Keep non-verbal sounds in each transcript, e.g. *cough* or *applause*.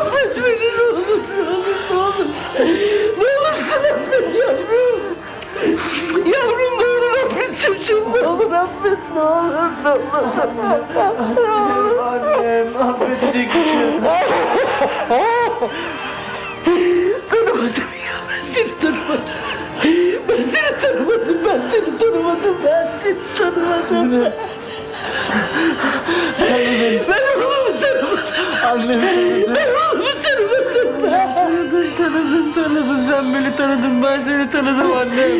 Affet beni ne olur, ne olur, ne olur. Ne olursun affet yavrum. Yavrum ne olur affet çocuğum, ne olur affet, ne olur, ne olur. Annem affedecek bir şey yok. Tanımadım ya, ben seni tanımadım. Ben seni tanımadım, ben seni tanımadım, ben seni tanımadım. Annem Ben oğlumu tanımadım ben. tanıdın, tanıdın, tanıdın. Sen beni tanıdın, ben seni tanıdım annem.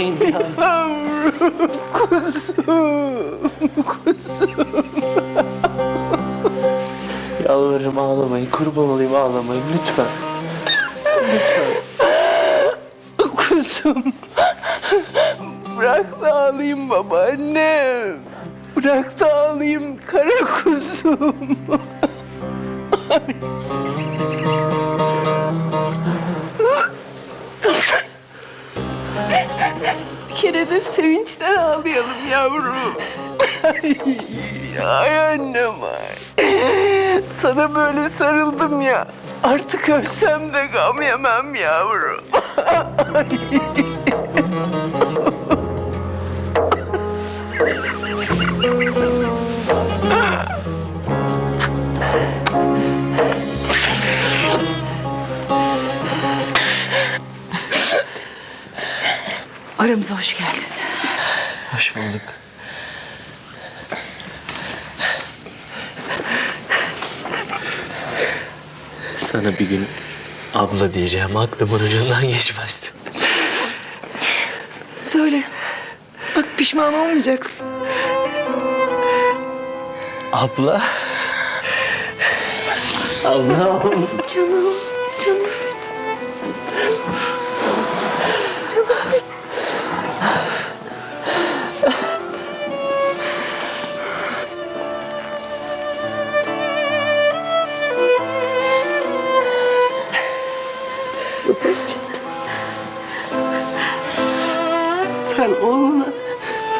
Ya. Yavrum. Kuzum. Kuzum. Yalvarırım ağlamayın, kurban olayım ağlamayın lütfen. Kuzum. Bırak da ağlayayım babaannem. Bırak da ağlayayım kara kuzum. Kere de sevinçten ağlayalım yavrum. Ay, annem ay. Sana böyle sarıldım ya. Artık ölsem de gam yemem yavrum. Aramıza hoş geldin. Hoş bulduk. Sana bir gün abla diyeceğim aklımın ucundan geçmezdi. Söyle. Bak pişman olmayacaksın. Abla. Abla. Canım, canım. Oğluna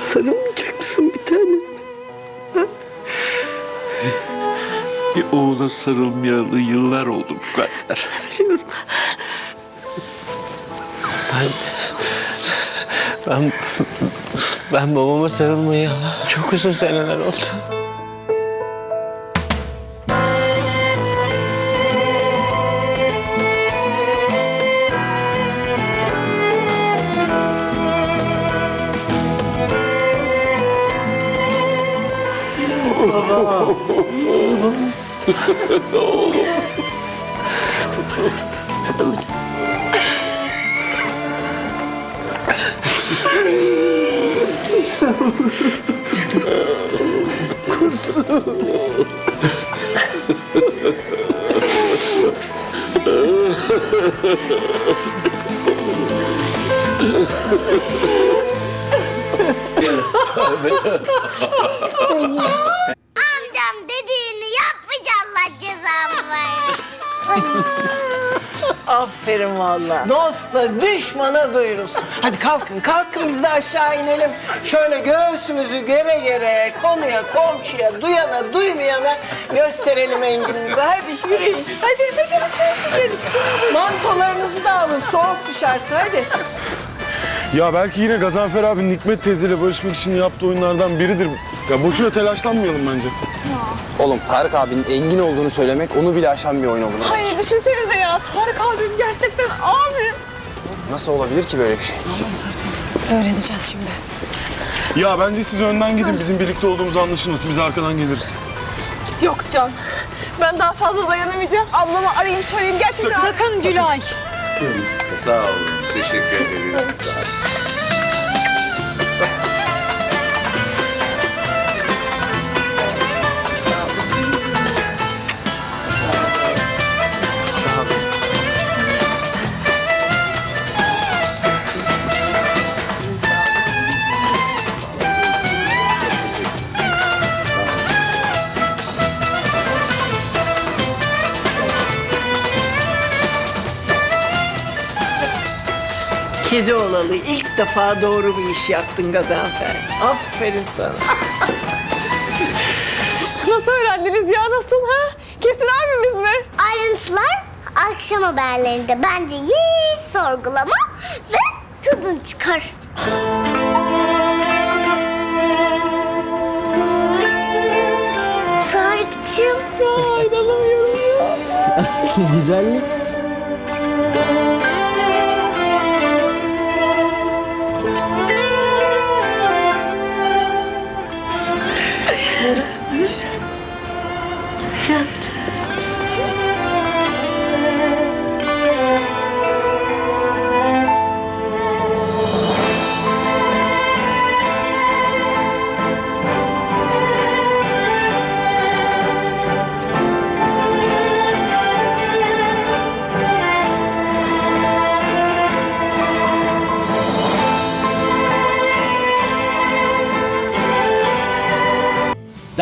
sarılmayacak mısın bir tane? Bir oğula sarılmayalı yıllar oldu bu kadar. Biliyorum. Ben... Ben... Ben babama sarılmayı çok uzun seneler oldu. *laughs* 예, 갔다 오자. Aferin valla. Dostla düşmana duyurulsun. Hadi kalkın, kalkın biz de aşağı inelim. Şöyle göğsümüzü gere gere konuya, komşuya, duyana, duymayana gösterelim enginimizi. Hadi yürüyün. Hadi, hadi, hadi. Gidelim. Mantolarınızı da alın. Soğuk dışarısı. Hadi. Ya belki yine Gazanfer abi Nikmet teyzeyle barışmak için yaptığı oyunlardan biridir. Ya boşuna telaşlanmayalım bence. Oğlum Tarık abinin Engin olduğunu söylemek onu bile aşan bir oyun olur. Hayır düşünsenize ya Tarık abim gerçekten abi. Nasıl olabilir ki böyle bir şey? Öğreneceğiz şimdi. Ya bence siz önden gidin bizim birlikte olduğumuz anlaşılmasın. Biz arkadan geliriz. Yok Can. Ben daha fazla dayanamayacağım. Ablamı arayayım söyleyeyim gerçekten. Sakın Gülay. Sağ olun. Teşekkür ederiz. Kedi olalı ilk defa doğru bir iş yaptın Gazanfer. Aferin sana. *laughs* Nasıl öğrendiniz ya nasıl ha? Kesin abimiz mi? Ayrıntılar akşam haberlerinde bence hiç sorgulama ve tadın çıkar. Tarık'cığım Ya inanamıyorum ya. *laughs* Güzellik. Captain.